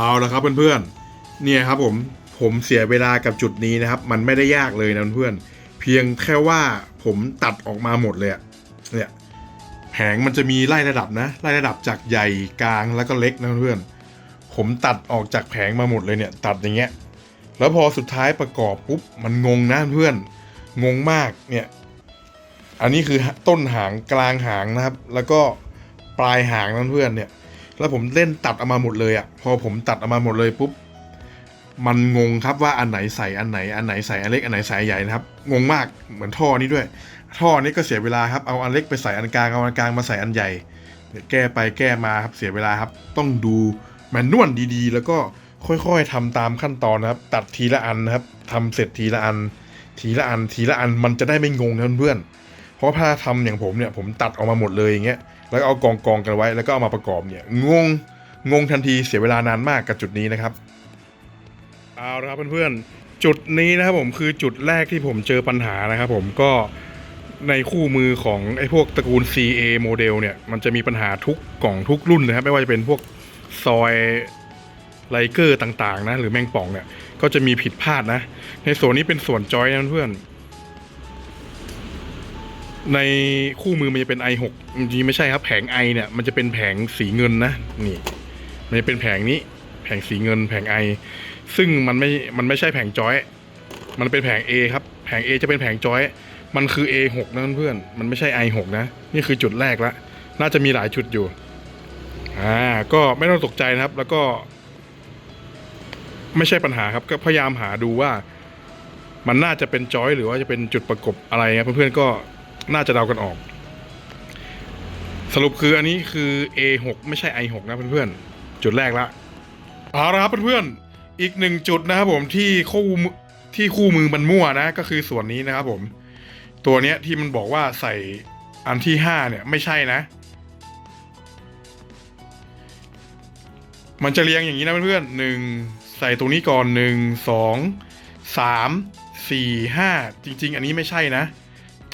เอาละครับเพื่อนๆเนี่ยครับผมผมเสียเวลากับจุดนี้นะครับ มันไม่ได้ยากเลยนะเพื่อนเพียงแค่ว่าผมตัดออกมาหมดเลยเนี่ยแผงมันจะมีไล่ระดับนะไล่ระดับจากใหญ่กลางแล้วก็เล็กนะเพื่อนผมตัดออกจากแผงมาหมดเลยเนี่ย ตัดอย่างเงี้ยแล้วพอสุดท้ายประกอบปุ๊บมันงงนะเพื่อนงงมากเนี่ยอันนี้คือต้นหางกลางหางนะครับ แล้วก็ปลายหางนะเพื่อนเนี่ย แล้วผมเล่นตัดออกมาหมดเลยอะ่ะพอผมตัดออกมาหมดเลยปุ๊บมันงงครับว่าอันไหนใส่อันไหนอันไหนใส่อันเล็กอันไหนใส่ใหญ่นะครับงงมากเหมือนท่อนี้ด้วย ท่อนี้ก็เสียเวลาครับเอาอันเล็กไปใส่อันกลางเอาอันกลางมาใส่อันใหญ่แก้ไปแก้มาครับเสียเวลาครับ ต้องดูแมนนวลดีๆ แล้วก็ค่อยๆทำตามขั้นตอนนะครับ ตัดทีละอันนะครับทำเสร็จทีละอัน ทีละอันทีละอันมันจะได้ไม่งงนะเพื่อนๆเพราะถ้าทำอย่างผมเนี่ยผมตัดออกมาหมดเลยอย่างเงี้ย แล้วเอากองกองกันไว้ แล้วก็เอามาประกอบเนี่ยงงงงทันทีเสียเวลานานมากกับจุดนี้นะครับเอาละครับเพื่อนๆจุดนี้นะครับผมคือจุดแรกที่ผมเจอปัญหานะครับผมก็ในคู่มือของไอ้พวกตระกูล CA โมเดลเนี่ยมันจะมีปัญหาทุกกล่องทุกรุ่นนะครับไม่ว่าจะเป็นพวกซอยไลเกอร์ต่างๆนะหรือแมงป่องเนี่ยก็จะมีผิดพลาดนะ ในส่วนนี้เป็นส่วนจอยนะเพื่อน ในคู่มือมันจะเป็น i6 จริงๆไม่ใช่ครับแผง i เนี่ยมันจะเป็นแผงสีเงินนะนี่มันจะเป็นแผงนี้แผงสีเงินแผง i ซึ่งมันไม่มันไม่ใช่แผงจอย มันเป็นแผง A ครับแผง A จะเป็นแผงจอยมันคือ A6 นะเพื่อนมันไม่ใช่ i6 นะนี่คือจุดแรกละน่าจะมีหลายจุดอยู่อ่าก็ไม่ต้องตกใจนะครับ แล้วก็ ไม่ใช่ปัญหาครับ ก็พยายามหาดูว่า มันน่าจะเป็นจอยหรือว่าจะเป็นจุดประกบอะไรครับเพื่อนๆก็ น่าจะเดากันออก สรุปคืออันนี้คือ A6 ไม่ใช่ I6 นะเพื่อนๆ จุดแรกละเอาละครับเพื่อนๆ อีกหนึ่งจุดนะครับผมที่คู่ที่คู่มือมันมั่วนะ ก็คือส่วนนี้นะครับผม ตัวเนี้ยที่มันบอกว่าใส่อันที่ห้าเนี่ยไม่ใช่นะ มันจะเรียงอย่างนี้นะเพื่อนๆหนึ่งใส่ตรงนี้ก่อนหนึ่งสองสามสี่ห้าจริง ๆ อันนี้ไม่ใช่นะ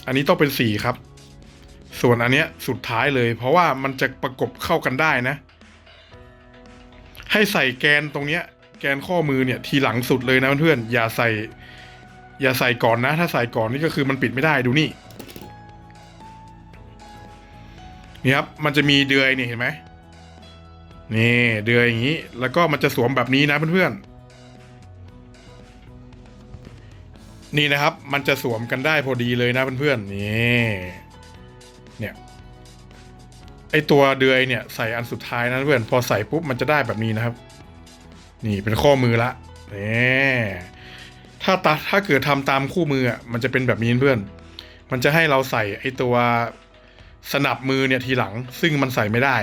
อันนี้ต้องเป็นสี่ครับ ส่วนอันเนี้ยสุดท้ายเลย เพราะว่ามันจะประกบเข้ากันได้นะ ให้ใส่แกนตรงเนี้ย แกนข้อมือเนี่ย ทีหลังสุดเลยนะเพื่อนๆอย่าใส่ อย่าใส่ก่อนนะ ถ้าใส่ก่อนนี่ก็คือมันปิดไม่ได้ดูนี่นี่ครับมันจะมีเดือยนี่เห็นไหมนี่เดือยอย่างนี้ แล้วก็มันจะสวมแบบนี้นะเพื่อนๆ นี่นะครับ มันจะสวมกันได้พอดีเลยนะเพื่อนๆนี่เนี่ยไอตัวเดือยเนี่ยใส่อันสุดท้ายนะเพื่อนพอใส่ปุ๊บมันจะได้แบบนี้นะครับ นี่เป็นข้อมือละนี่ถ้าตาถ้าเกิดทำตามคู่มืออะมันจะเป็นแบบนี้เพื่อน มันจะให้เราใส่ไอตัวสนับมือเนี่ยทีหลัง ซึ่งมันใส่ไม่ได้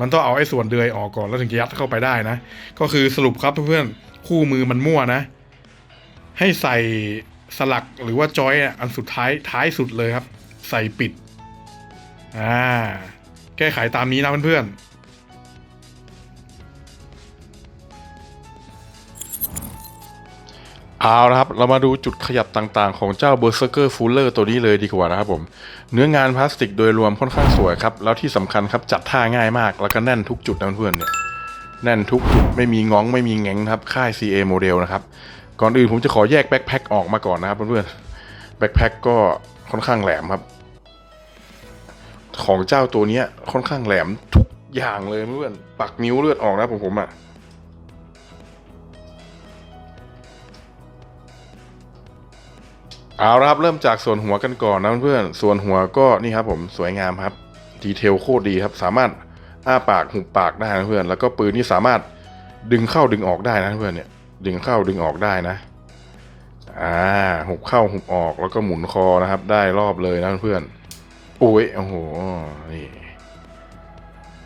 มันต้องเอาไอ้ส่วนเดือยออกก่อนแล้วถึงจะยัดเข้าไปได้นะ ก็คือสรุปครับเพื่อนๆคู่มือมันมั่วนะ ให้ใส่สลักหรือว่าจอยอันสุดท้ายท้ายสุดเลยครับ ใส่ปิด อ่า แก้ไขตามนี้นะเพื่อนๆเอาละครับ เรามาดูจุดขยับต่างๆ ของเจ้า Berserker Fuller ตัวนี้เลยดีกว่านะครับผม เนื้องานพลาสติกโดยรวมค่อนข้างสวยครับ แล้วที่สำคัญครับจัดท่าง่ายมาก แล้วก็แน่นทุกจุดนะเพื่อนๆเนี่ย แน่นทุกจุดไม่มีง้องไม่มีแงงครับ ค่าย CA โมเดลนะครับ ก่อนอื่นผมจะขอแยกแบ็คแพ็คออกมาก่อนนะครับเพื่อนๆแบ็คแพ็คก็ค่อนข้างแหลมครับ ของเจ้าตัวเนี้ยค่อนข้างแหลมทุกอย่างเลยเพื่อนปักนิ้วเลือดออกนะผมผมอะเอาละครับเริ่มจากส่วนหัวกันก่อนนะเพื่อนๆส่วนหัวก็นี่ครับผมสวยงามครับดีเทลโคตรดีครับสามารถอ้าปากหุบปากได้นะเพื่อนแล้วก็ปืนนี่สามารถดึงเข้าดึงออกได้นะเพื่อนเนี่ย ดึงเข้าดึงออกได้นะอ่าหุบเข้าหุบออกแล้วก็หมุนคอนะครับ ได้รอบเลยนะเพื่อนโอ้ยโอ้โหนี่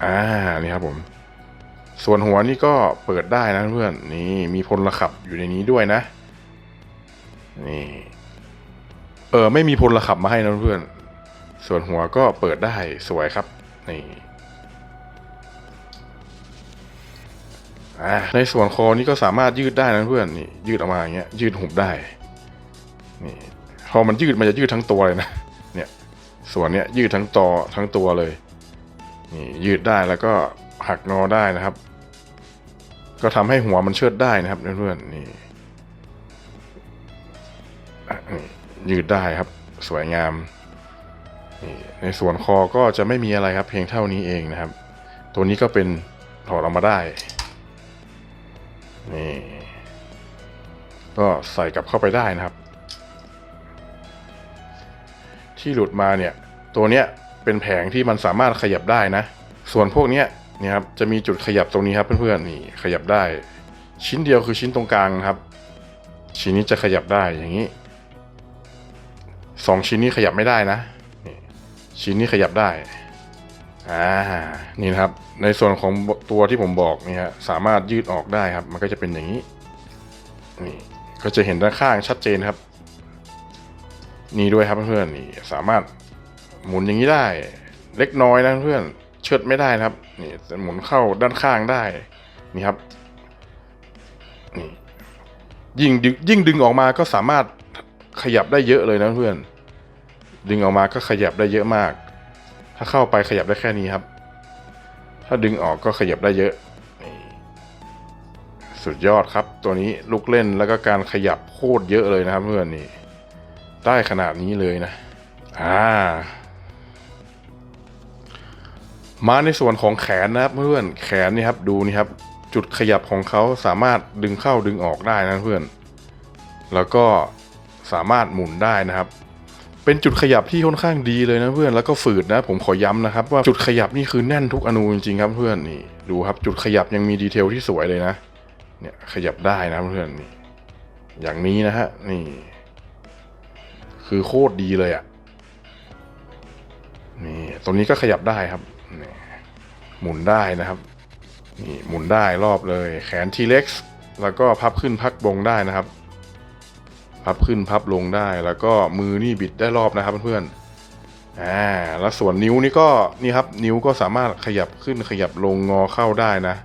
อ่านี่ครับผม ส่วนหัวนี่ก็เปิดได้นะเพื่อนนี่มีพลขับอยู่ในนี้ด้วยนะ นี่ เออไม่มีพลขับมาให้นะเพื่อน ส่วนหัวก็เปิดได้สวยครับ นี่ ในส่วนคอนี่ก็สามารถยืดได้นะเพื่อนนี่ยืดออกมาอย่างเงี้ยยืดหุบได้นี่พอมันยืดมันจะยืดทั้งตัวเลยนะเนี่ยส่วนเนี้ยยืดทั้งตอทั้งตัวเลยนี่ยืดได้แล้วก็หักงอได้นะครับ ก็ทำให้หัวมันเชิดได้นะครับเพื่อนๆนี่นี่ยืดได้ครับ สวยงามนี่ในส่วนคอก็จะไม่มีอะไรครับ เพียงเท่านี้เองนะครับ ตัวนี้ก็เป็นถอดออกมาได้ นี่ ก็ใส่กลับเข้าไปได้นะครับ ที่หลุดมาเนี่ย ตัวเนี้ยเป็นแผงที่มันสามารถขยับได้นะ ส่วนพวกเนี้ยเนี่ยครับจะมีจุดขยับตรงนี้ครับเพื่อนๆนี่ขยับได้ ชิ้นเดียวคือชิ้นตรงกลางครับ ชิ้นนี้จะขยับได้อย่างนี้สองชิ้นนี้ขยับไม่ได้นะนี่ชิ้นนี้ขยับได้ อ่านี่นะครับในส่วนของตัวที่ผมบอกนี่ฮะสามารถยืดออกได้ครับ มันก็จะเป็นอย่างนี้นี่ก็จะเห็นด้านข้างชัดเจนครับ นี่ด้วยครับเพื่อนๆนี่สามารถหมุนอย่างนี้ได้ เล็กน้อยนะเพื่อนเชิดไม่ได้นะครับนี่หมุนเข้าด้านข้างได้นี่ครับนี่ยิ่งดึงยิ่งดึงออกมาก็สามารถขยับได้เยอะเลยนะเพื่อน ดึงออกมาก็ขยับได้เยอะมาก ถ้าเข้าไปขยับได้แค่นี้ครับ ถ้าดึงออกก็ขยับได้เยอะ สุดยอดครับ ตัวนี้ลูกเล่นแล้วก็การขยับโคตรเยอะเลยนะครับเพื่อนนี่ได้ขนาดนี้เลยนะ อ่า มาในส่วนของแขนนะครับเพื่อนแขนนี่ครับดูนี่ครับ จุดขยับของเขาสามารถดึงเข้าดึงออกได้นะเพื่อน แล้วก็สามารถหมุนได้นะครับ เป็นจุดขยับที่ค่อนข้างดีเลยนะเพื่อนแล้วก็ฝืดนะ ผมขอย้ำนะครับ ว่าจุดขยับนี่คือแน่นทุกอนูจริงๆครับเพื่อนนี่ดูครับจุดขยับยังมีดีเทลที่สวยเลยนะ เนี่ยขยับได้นะเพื่อนนี่อย่างนี้นะฮะนี่ คือโคตรดีเลยอะ่ะนี่ตัวนี้ก็ขยับได้ครับนี่หมุนได้นะครับนี่หมุนได้รอบเลย แขนทีเล็กแล้วก็พับขึ้นพักลงได้นะครับ พับขึ้นพับลงได้ แล้วก็มือนี่บิดได้รอบนะครับเพื่อนๆอ่าแล้วส่วนนิ้วนี่ก็นี่ครับนิ้วก็สามารถขยับขึ้นขยับลงงอเข้าได้นะ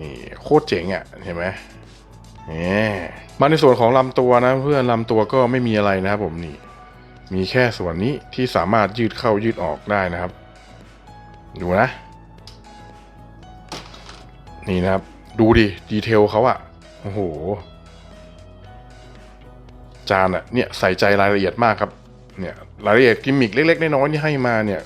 นี่โคตรเจ๋งอะ่ะเห็นไหมนี่มาในส่วนของลำตัวนะเพื่อนลำตัวก็ไม่มีอะไรนะครับผมนี่ มีแค่ส่วนนี้ที่สามารถยืดเข้ายืดออกได้นะครับ ดูนะ นี่นะครับ ดูดิดีเทลเขาอะโอ้โห จานอะเนี่ยใส่ใจรายละเอียดมากครับเนี่ยรายละเอียดกิมมิคเล็กๆน้อยๆที่ให้มาเนี่ย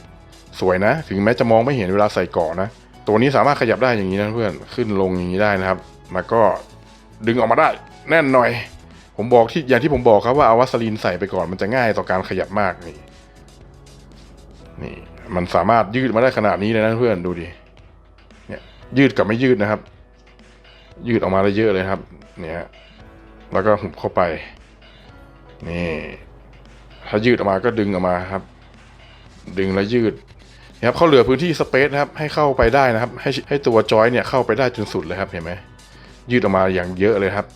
สวยนะ ถึงแม้จะมองไม่เห็นเวลาใส่กาะนะ ตัวนี้สามารถขยับได้อย่างนี้นะเพื่อนขึ้นลงอย่างนี้ได้นะครับ แล้วก็ดึงออกมาได้แน่นหน่อย ผมบอกที่อย่างที่ผมบอกครับว่าเอาวัสลีนใส่ไปก่อนมันจะง่ายต่อการขยับมากนี่นี่มันสามารถยืดมาได้ขนาดนี้เลยนะเพื่อนดูดิเนี่ยยืดกับไม่ยืดนะครับ ยืดออกมาได้เยอะเลยครับ เนี่ยแล้วก็หุบเข้าไป นี่ถ้ายืดออกมาก็ดึงออกมาครับ ดึงแล้วยืดนะครับเขาเหลือพื้นที่สเปซนะครับ ให้เข้าไปได้นะครับ ให้ให้ตัวจอยเนี่ยเข้าไปได้จนสุดเลยครับเห็นไหมยืดออกมาอย่างเยอะเลยครับ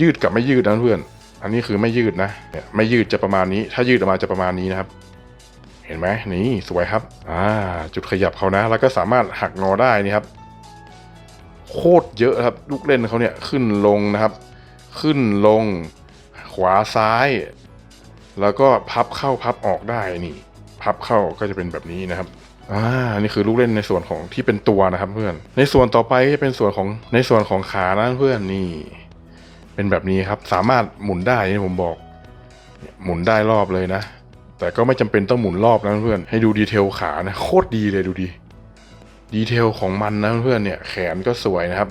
ยืดกับไม่ยืดนะเพื่อน อันนี้คือไม่ยืดนะไม่ยืดจะประมาณนี้ ถ้ายืดออกมาจะประมาณนี้นะครับ เห็นไหมนี่สวยครับ อ่า จุดขยับเขานะ แล้วก็สามารถหักงอได้นี่ครับ โคตรเยอะครับ ลูกเล่นเขาเนี่ยขึ้นลงนะครับ ขึ้นลง ขวาซ้าย แล้วก็พับเข้าพับออกได้นี่ พับเข้าก็จะเป็นแบบนี้นะครับอ่านี่คือลูกเล่นในส่วนของที่เป็นตัวนะครับเพื่อน ในส่วนต่อไปจะเป็นส่วนของในส่วนของขานะเพื่อนนี่ เป็นแบบนี้ครับ สามารถหมุนได้ที่ผมบอก หมุนได้รอบเลยนะ แต่ก็ไม่จำเป็นต้องหมุนรอบนะเพื่อน ให้ดูดีเทลขานะโคตรดีเลยดูดี ดีเทลของมันนะเพื่อนเนี่ย แขนก็สวยนะครับ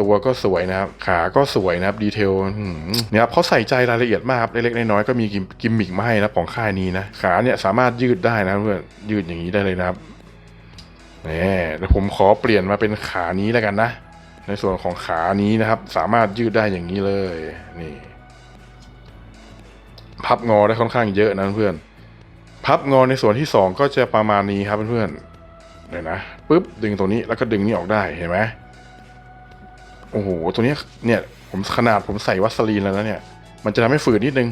ตัวก็สวยนะครับ ขาก็สวยนะครับ ดีเทลเนี่ยครับเขาใส่ใจรายละเอียดมากเล็กๆน้อยๆก็มีกิมมิกมาให้นะของค่ายนี้นะ ขาเนี่ยสามารถยืดได้นะเพื่อนยืดอย่างนี้ได้เลยนะครับนี่เดี๋ยวผมขอเปลี่ยนมาเป็นขานี้แล้วกันนะ ในส่วนของขานี้นะครับ สามารถยืดได้อย่างนี้เลยนี่พับงอได้ค่อนข้างเยอะนะเพื่อน พับงอในส่วนที่สองก็จะประมาณนี้ครับเพื่อนๆเดี๋ยวนะปุ๊บดึงตัวนี้แล้วก็ดึงนี่ออกได้เห็นไหม โอ้โห ตัวเนี้ยเนี่ย ผมขนาดผมใส่วัสลีนแล้วนะเนี่ย มันจะทำให้ฝืดนิดนึง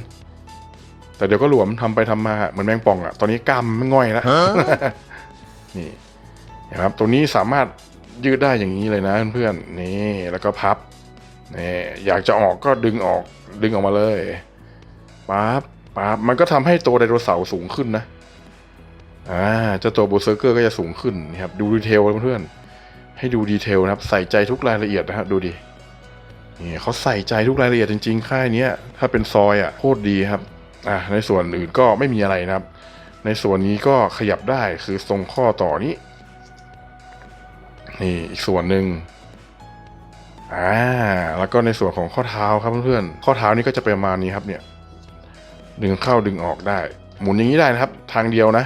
แต่เดี๋ยวก็หลวมทำไปทำมาเหมือนแมงป่องอะ่ะตอนนี้กล้ามมันง่อยแล้วนี่นะครับตัวนี้สามารถยืดได้อย่างนี้เลยนะเพื่อนๆนี่ แล้วก็พับนี่อยากจะออกก็ดึงออกดึงออกมาเลยปั๊บปั๊บมันก็ทำให้ตัวไดโนเสาร์สูงขึ้นนะอ่าเจ้าตัวบูเซอร์เกอร์ก็จะสูงขึ้นนะครับดูดีเทลเพื่อนๆ ให้ดูดีเทลนะครับ ใส่ใจทุกรายละเอียดนะฮะดูดินี่เขาใส่ใจทุกรายละเอียดจริง ๆ ค่ายนี้ถ้าเป็นซอยอะโคตรดีครับอะในส่วนอื่นก็ไม่มีอะไรนะครับ ในส่วนนี้ก็ขยับได้คือทรงข้อต่อนี้ นี่อีกส่วนหนึ่งอ่าแล้วก็ในส่วนของข้อเท้าครับเพื่อนๆข้อเท้านี่ก็จะเป็นประมาณนี้ครับเนี่ยดึงเข้าดึงออกได้ หมุนอย่างนี้ได้นะครับ ทางเดียวนะ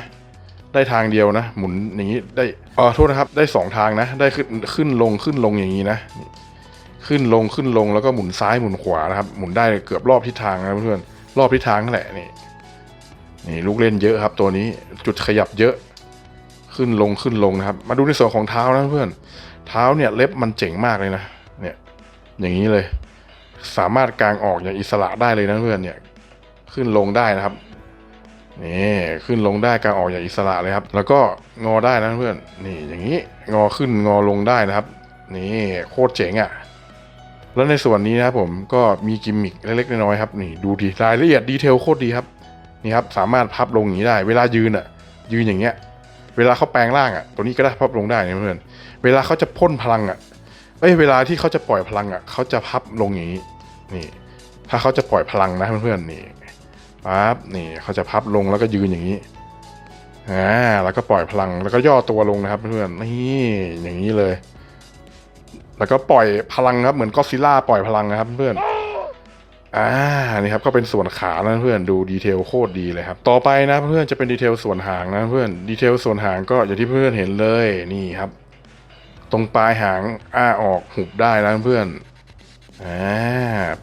ได้ทางเดียวนะ หมุนอย่างนี้ได้เออโทษนะครับ ได้สองทางนะ ได้ขึ้นขึ้นลงขึ้นลงอย่างนี้นะ ขึ้นลงขึ้นลงแล้วก็หมุนซ้ายหมุนขวานะครับ หมุนได้เกือบรอบทิศทางนะเพื่อนรอบทิศทางนั่นแหละนี่นี่ลูกเล่นเยอะครับ ตัวนี้จุดขยับเยอะ ขึ้นลงขึ้นลงนะครับ มาดูในส่วนของเท้านะเพื่อน เท้าเนี่ยเล็บมันเจ๋งมากเลยนะเนี่ยอย่างนี้เลย สามารถกางออกอย่างอิสระได้เลยนะเพื่อนเนี่ย ขึ้นลงได้นะครับ นี่ขึ้นลงได้กางออกอย่างอิสระเลยครับ แล้วก็งอได้นะเพื่อนนี่อย่างนี้งอขึ้นงอลงได้นะครับ นี่โคตรเจ๋งอะ่ะ แล้วในส่วนนี้นะครับผมก็มีกิมมิคเล็กๆน้อยๆครับนี่ดูดีรายละเอียดดีเทลโคตรดีครับนี่ครับสามารถพับลงอย่างนี้ได้ เวลายืนอะ ยืนอย่างเงี้ย เวลาเขาแปลงร่างอะ ตัวนี้ก็ได้พับลงได้นะเพื่อนเวลาเขาจะพ่นพลังอะเอ้ยเวลาที่เขาจะปล่อยพลังอะเขาจะพับลงอย่างนี้นี่ ถ้าเขาจะปล่อยพลังนะเพื่อนๆนี่ ปั๊บนี่เขาจะพับลงแล้วก็ยืนอย่างนี้อ่าแล้วก็ปล่อยพลังแล้วก็ย่อตัวลงนะครับเพื่อนนี่อย่างนี้เลย แล้วก็ปล่อยพลังครับเหมือนก็ซิลล่าปล่อยพลังนะครับเพื่อนอ่านี่ครับก็เป็นส่วนขานะเพื่อนดูดีเทลโคตรดีเลยครับ ต่อไปนะเพื่อนจะเป็นดีเทลส่วนหางนะเพื่อนดีเทลส่วนหางก็อย่างที่เพื่อนเห็นเลยนี่ครับ ตรงปลายหางอ้าออกหุบได้นะเพื่อนอ่า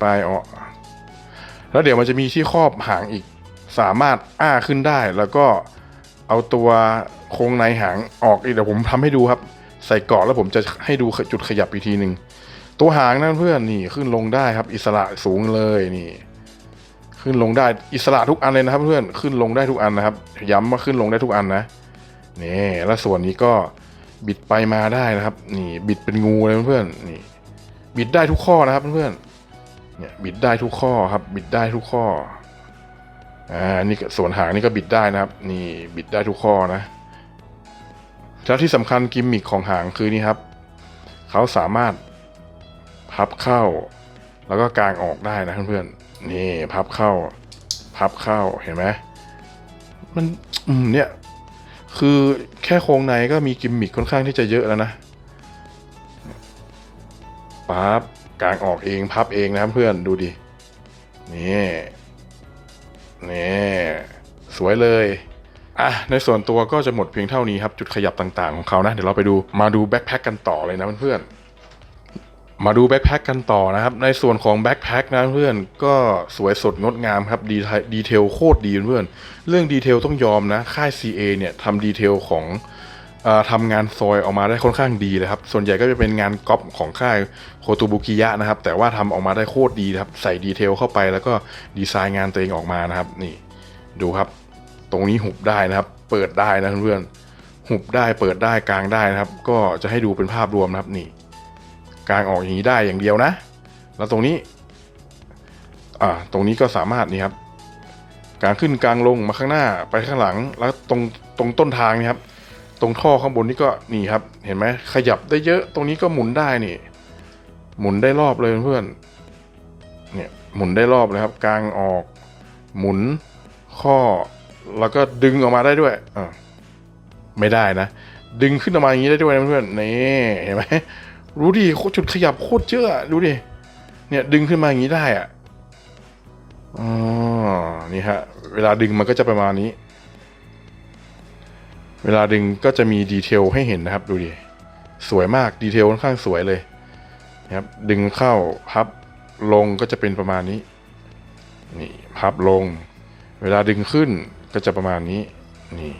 ปลายออก แล้วเดี๋ยวมันจะมีที่ครอบหางอีก สามารถอ้าขึ้นได้ แล้วก็เอาตัวโครงในหางออกอีกเดี๋ยวผมทำให้ดูครับ ใส่เกาะแล้วผมจะให้ดูจุดขยับอีกทีหนึ่งตัวหางนั่นเพื่อนนี่ขึ้นลงได้ครับ อิสระสูงเลยนี่ ขึ้นลงได้อิสระทุกอันเลยนะครับ เพื่อนขึ้นลงได้ทุกอันนะครับ ย้ำว่าขึ้นลงได้ทุกอันนะนี่แล้วส่วนนี้ก็บิดไปมาได้นะครับ นี่ บิดเป็นงูเลยเพื่อนนี่ บิดได้ทุกข้อนะครับเพื่อนๆ เนี่ยบิดได้ทุกข้อครับ บิดได้ทุกข้ออ่านี่ส่วนหางนี่ก็บิดได้นะครับ นี่บิดได้ทุกข้อนะแล้วที่สำคัญกิมมิคของหางคือนี่ครับเขาสามารถพับเข้า แล้วก็กางออกได้นะเพื่อนๆนี่พับเข้า พับเข้าเห็นไหมมันอืมเนี่ยคือแค่โครงในก็มีกิมมิคค่อนข้างที่จะเยอะแล้วนะปั๊บ กางออกเองพับเองนะครับเพื่อนดูดินี่นี่สวยเลยอะในส่วนตัวก็จะหมดเพียงเท่านี้ครับ จุดขยับต่างๆของเขานะเดี๋ยวเราไปดูมาดูแบ็คแพ็คกันต่อเลยนะเพื่อนมาดูแบ็คแพ็คกันต่อนะครับ ในส่วนของแบ็คแพ็คนะเพื่อนก็สวยสดงดงามครับดีดีเทลโคตรดีเพื่อน เรื่องดีเทลต้องยอมนะ ค่าย CA เนี่ยทำดีเทลของ ทำงานซอยออกมาได้ค่อนข้างดีเลยครับ ส่วนใหญ่ก็จะเป็นงานก๊อปของค่ายโคตูบุกิยะนะครับ แต่ว่าทำออกมาได้โคตรดีครับ ใส่ดีเทลเข้าไปแล้วก็ดีไซน์งานตัวเองออกมานะครับ นี่ ดูครับ ตรงนี้หุบได้นะครับ เปิดได้นะเพื่อนหุบได้เปิดได้กลางได้นะครับ ก็จะให้ดูเป็นภาพรวมนะครับนี่ กลางออกอย่างนี้ได้อย่างเดียวนะ แล้วตรงนี้ อ่า ตรงนี้ก็สามารถนี่ครับกลางขึ้นกลางลงมาข้างหน้าไปข้างหลัง แล้วตรงตรงต้นทางนี่ครับ ตรงท่อข้างบนนี่ก็นี่ครับ เห็นไหมขยับได้เยอะตรงนี้ก็หมุนได้นี่ หมุนได้รอบเลยเพื่อนเนี่ยหมุนได้รอบเลยครับ กลางออก หมุนข้อ แล้วก็ดึงออกมาได้ด้วยอ่าไม่ได้นะ ดึงขึ้นออกมาอย่างนี้ได้ด้วยนะเพื่อนนี่เห็นไหมรู้ดิโคตรจุดขยับโคตรเยอะดูดิเนี่ยดึงขึ้นมาอย่างนี้ได้อะอ๋อนี่ฮะ เวลาดึงมันก็จะประมาณนี้ เวลาดึงก็จะมีดีเทลให้เห็นนะครับดูดิสวยมากดีเทลค่อนข้างสวยเลยนะครับดึงเข้าพับลงก็จะเป็นประมาณนี้นี่พับลง เวลาดึงขึ้นก็จะประมาณนี้นี่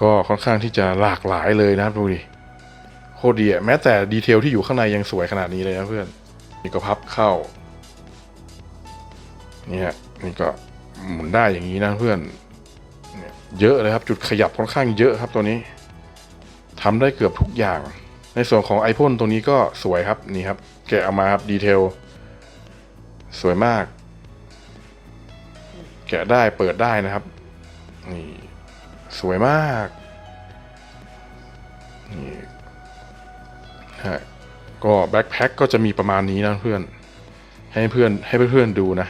ก็ค่อนข้างที่จะหลากหลายเลยนะครับดูดิโคตรดีอะแม้แต่ดีเทลที่อยู่ข้างในยังสวยขนาดนี้เลยนะเพื่อนนี่ก็พับเข้านี่ยนี่ก็หมุนได้อย่างนี้นะเพื่อน เยอะเลยครับ จุดขยับค่อนข้างเยอะครับตัวนี้ทำได้เกือบทุกอย่าง ในส่วนของไอพ่นตัวนี้ก็สวยครับนี่ครับ แกะออกมาครับดีเทลสวยมาก แกะได้เปิดได้นะครับนี่สวยมากนี่ฮะก็แบ็คแพ็คก็จะมีประมาณนี้นะเพื่อน ให้เพื่อนให้เพื่อนๆดูนะ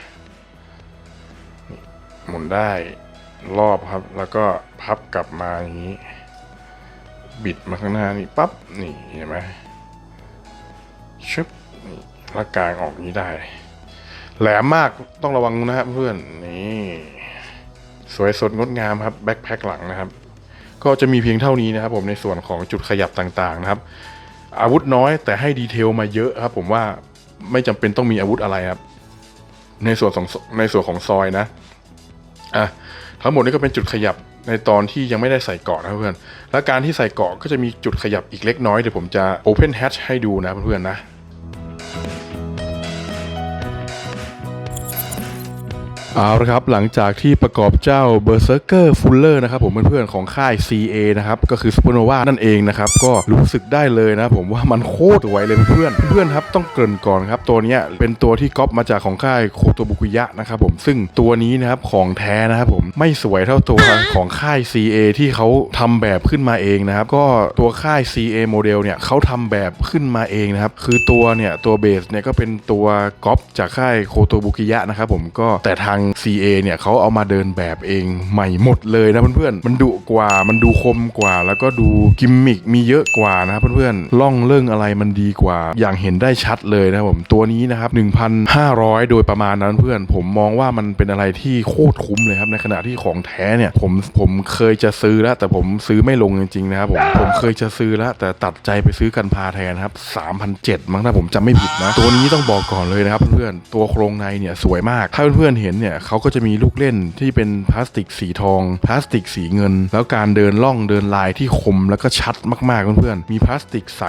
หมุนได้ รอบครับ แล้วก็พับกลับมาอย่างนี้ บิดมาข้างหน้านี่ปั๊บนี่เห็นไหมชึบนี่ล้วกลางออกนี้ได้ แหลมมากต้องระวังนะครับเพื่อนนี่สวยสดงดงามครับแบ็คแพ็คหลังนะครับ ก็จะมีเพียงเท่านี้นะครับ ผมในส่วนของจุดขยับต่างๆนะครับ อาวุธน้อยแต่ให้ดีเทลมาเยอะครับ ผมว่าไม่จำเป็นต้องมีอาวุธอะไรครับ ในส่วนของในส่วนของซอยนะอะ ทั้งหมดนี้ก็เป็นจุดขยับในตอนที่ยังไม่ได้ใส่เกาะนะเพื่อน และการที่ใส่เกาะก็จะมีจุดขยับอีกเล็กน้อยเดี๋ยวผมจะ Open Hatch ให้ดูนะเพื่อนๆนะ เอาละครับหลังจากที่ประกอบเจ้า Berserker Fuller นะครับผมเพื่อนๆของค่าย CA นะครับก็คือ Supernova นั่นเองนะครับก็รู้สึกได้เลยนะผมว่ามันโคตรสวยเลยเพื่อนเพื่อนครับต้องเกริ่นก่อนครับตัวนี้เป็นตัวที่ก๊อปมาจากของค่ายโคโตบุกุยะนะครับผมซึ่งตัวนี้นะครับของแท้นะครับผมไม่สวยเท่าตัวของค่าย CA ที่เขาทำแบบขึ้นมาเองนะครับก็ตัวค่าย CA โมเดลเนี่ยเขาทำแบบขึ้นมาเองนะครับคือตัวเนี่ยตัวเบสเนี่ยก็เป็นตัวก๊อปจากค่ายโคโตบุกิยะนะครับผมก็แต่ทาง CA เนี่ยเขาเอามาเดินแบบเองใหม่หมดเลยนะเพื่อนๆ มันดุกว่า มันดูคมกว่า แล้วก็ดูกิมมิกมีเยอะกว่านะครับเพื่อนๆ ล่องเรื่องอะไรมันดีกว่า อย่างเห็นได้ชัดเลยนะผมตัวนี้นะครับ 1,500 โดยประมาณนั้นเพื่อน ผมมองว่ามันเป็นอะไรที่โคตรคุ้มเลยครับในขณะที่ของแท้เนี่ยผมผมเคยจะซื้อแล้วแต่ผมซื้อไม่ลงจริงๆนะครับผมผมเคยจะซื้อแล้วแต่ตัดใจไปซื้อกันพาแทนครับ3,007มั้งถ้าผมจำไม่ผิดนะ ตัวนี้ต้องบอกก่อนเลยนะครับเพื่อนๆตัวโครงในเนี่ยสวยมากถ้าเพื่อนๆเห็นเนี่ยเขาก็จะมีลูกเล่นที่เป็นพลาสติกสีทองพลาสติกสีเงิน แล้วการเดินล่องเดินลายที่คมแล้วก็ชัดมากๆเพื่อนๆมีพลาสติกใส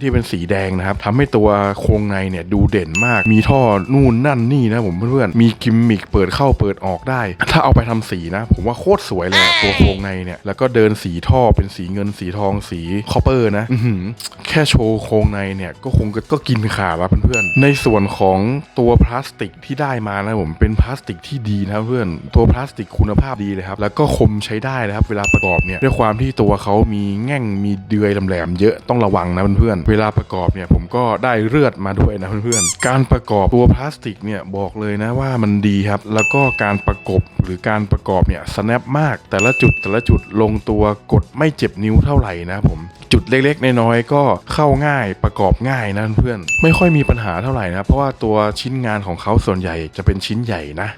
ที่เป็นสีแดงนะครับทำให้ตัวโครงในเนี่ยดูเด่นมาก มีท่อนู่นนั่นนี่นะผมเพื่อนๆมีกิมมิคเปิดเข้าเปิดออกได้ ถ้าเอาไปทำสีนะ ผมว่าโคตรสวยเลยอะตัวโครงในเนี่ยแล้วก็เดินสีท่อเป็นสีเงินสีทองสีคอปเปอร์นะอื้อหือแค่โชว์โครงในเนี่ยก็คงก็ก็กินขาดแล้วเพื่อนๆในส่วนของตัวพลาสติกที่ได้มานะผมเป็นพลาสติกที่ดีนะเพื่อนตัวพลาสติกคุณภาพดีเลยครับ แล้วก็คมใช้ได้นะครับ เวลาประกอบเนี่ยด้วยความที่ตัวเขามีแง่งมีเดือยแหลมๆเยอะต้องระวังนะเพื่อนๆเวลาประกอบเนี่ยผมก็ได้เลือดมาด้วยนะเพื่อนๆการประกอบตัวพลาสติกเนี่ยบอกเลยนะว่ามันดีครับ แล้วก็การประกบหรือการประกอบเนี่ย snap มาก แต่ละจุดแต่ละจุดลงตัวกดไม่เจ็บนิ้วเท่าไหร่นะผมจุดเล็กๆน้อยๆก็เข้าง่ายประกอบง่ายนะเพื่อนไม่ค่อยมีปัญหาเท่าไหร่นะเพราะว่าตัวชิ้นงานของเขาส่วนใหญ่จะเป็นชิ้นใหญ่นะ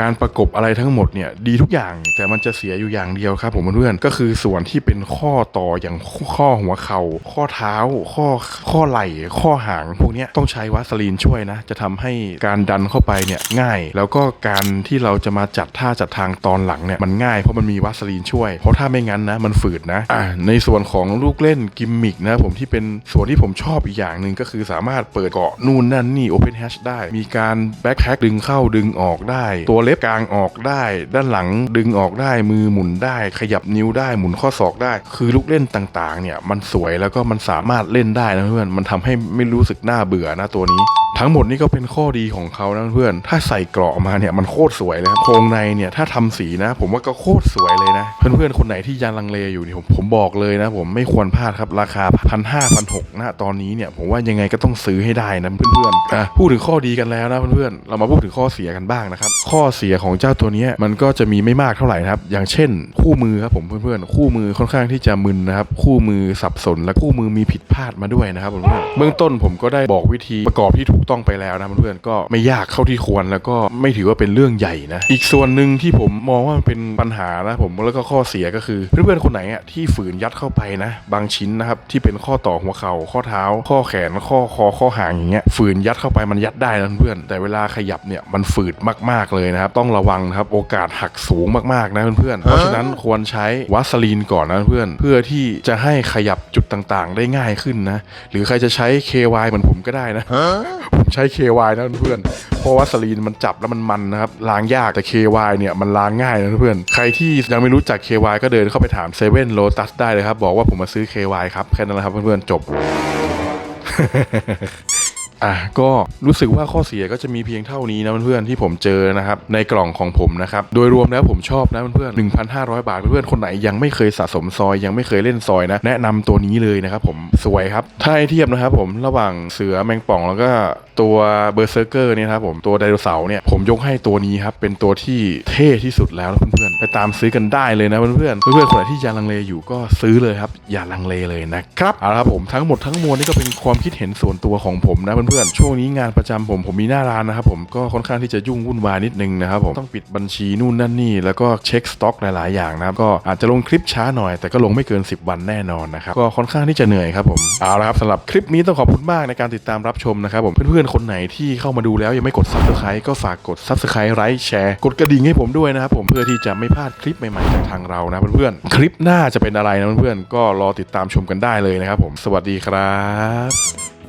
การประกบอะไรทั้งหมดเนี่ยดีทุกอย่างแต่มันจะเสียอยู่อย่างเดียวครับผมเพื่อนก็คือส่วนที่เป็นข้อต่ออย่างข้อหัวเข่าข้อเท้า ข้อข้อไหล่ข้อหางพวกนี้ต้องใช้วัสลีนช่วยนะ จะทำให้การดันเข้าไปเนี่ยง่าย แล้วก็การที่เราจะมาจัดท่าจัดทางตอนหลังเนี่ยมันง่ายเพราะมันมีวัสลีนช่วย เพราะถ้าไม่งั้นนะมันฝืดนะอะในส่วนของลูกเล่นกิมมิกนะผมที่เป็นส่วนที่ผมชอบอีกอย่างหนึ่งก็คือสามารถเปิดเกาะนู่นนั่นนี่ Open Hatch ได้ มีการแบ็คแพ็คดึงเข้าดึงออกได้ ตัวเล็บกลางออกได้ ด้านหลังดึงออกได้มือหมุนได้ ขยับนิ้วได้หมุนข้อศอกได้ คือลูกเล่นต่างๆ เนี่ยมันสวยแล้วก็มันสามารถเล่นได้นะเพื่อนมันทำให้ไม่รู้สึกน่าเบื่อนะตัวนี้ทั้งหมดนี่ก็เป็นข้อดีของเขานะเพื่อน ถ้าใส่เกราะมาเนี่ยมันโคตรสวยเลยครับ โครงในเนี่ยถ้าทำสีนะ ผมว่าก็โคตรสวยเลยนะ เพื่อนๆคนไหนที่ยังลังเลอยู่เนี่ยผมผมบอกเลยนะ ผมไม่ควรพลาดครับราคาพันห้าพันหกนะตอนนี้เนี่ยผมว่ายังไงก็ต้องซื้อให้ได้นะเพื่อนๆอะพูดถึงข้อดีกันแล้วนะเพื่อนๆเรามาพูดถึงข้อเสียกันบ้างนะครับข้อเสียของเจ้าตัวนี้มันก็จะมีไม่มากเท่าไหร่นะครับอย่างเช่น คู่มือครับผมเพื่อนๆคู่มือค่อนข้างที่จะมึนนะครับคู่มือสับสน และคู่มือมีผิดพลาดมาด้วยนะครับเพื่อนๆเบื้องต้นผมก็ได้บอกวิธีประกอบที่ถูกต้องไปแล้วนะเพื่อนๆก็ไม่ยากเข้าที่ควรแล้วก็ไม่ถือว่าเป็นเรื่องใหญ่นะอีกส่วนหนึ่งที่ผมมองว่ามันเป็นปัญหานะผมแล้วก็ข้อเสียก็คือเพื่อนๆคนไหนอะที่ฝืนยัดเข้าไปนะบางชิ้นนะครับที่เป็นข้อต่อหัวเข่าข้อเท้า ข้อแขนข้อคอข้อหางอย่างเงี้ยฝืนยัดเข้าไปมันยัดได้นะเพื่อนแต่เวลาขยับเนี่ยมันฝืดมากๆเลยนะครับต้องระวังนะครับโอกาสหักสูงมากๆนะเพื่อนๆเพราะฉะนั้นควรใช้วัสลีนก่อนนะเพื่อนเพื่อที่จะให้ขยับจุดต่างๆ ได้ง่ายขึ้นนะหรือใครจะใช้ KY เหมือนผมก็ได้นะผมใช้ KY นะเพื่อนๆเพราะวัสลีนมันจับแล้วมันมันนะครับล้างยากแต่ KY เนี่ยมันล้างง่ายนะเพื่อนใครที่ยังไม่รู้จัก KY ก็เดินเข้าไปถามเซเว่นโลตัสได้เลยครับบอกว่าผมมาซื้อ KY ครับ แค่นั้นแหละครับเพื่อนๆจบ อะก็รู้สึกว่าข้อเสียก็จะมีเพียงเท่านี้นะเพื่อนๆที่ผมเจอนะครับในกล่องของผมนะครับโดยรวมแล้วผมชอบนะเพื่อนๆ1,500 บาทเพื่อนๆคนไหนยังไม่เคยสะสมซอย ยังไม่เคยเล่นซอยนะแนะนำตัวนี้เลยนะครับผมสวยครับถ้าให้เทียบนะครับผมระหว่างเสือแมงป่องแล้วก็ตัวเบอร์เซอร์เกอร์เนี่ยครับผมตัวไดโนเสาร์เนี่ยผมยกให้ตัวนี้ครับเป็นตัวที่เท่ที่สุดแล้วนะเพื่อนๆไปตามซื้อกันได้เลยนะเพื่อนๆเพื่อนๆคนไหนที่ยังลังเลอยู่ก็ซื้อเลยครับอย่าลังเลเลยนะครับเอาละครับผมทั้งหมดทั้งมวลนี่ก็เป็นความคิดเห็นส่วนตัวของผมนะเพื่อนๆ ช่วงนี้งานประจำผมผมมีหน้าร้านนะครับผมก็ค่อนข้างที่จะยุ่งวุ่นวายนิดนึงนะครับผมต้องปิดบัญชีนู่นนั่นนี่แล้วก็เช็คสต็อกหลายๆอย่างนะครับก็อาจจะลงคลิปช้าหน่อย แต่ก็ลงไม่เกิน 10 วันแน่นอนนะครับก็ค่อนข้างที่จะเหนื่อยครับผมเอาละครับสำหรับคลิปนี้ต้องขอบคุณมากในการติดตามรับชมนะครับผมเพื่อนๆคนไหนที่เข้ามาดูแล้วยังไม่กด subscribe ก็ฝากกด subscribe ไลค์แชร์กดกระดิ่งให้ผมด้วยนะครับผมเพื่อที่จะไม่พลาดคลิปใหม่ๆจากทางเรานะเพื่อนๆคลิปหน้าจะเป็นอะไรนะเพื่อนๆก็รอติดตามชมกันได้เลยนะครับผมสวัสดีครับ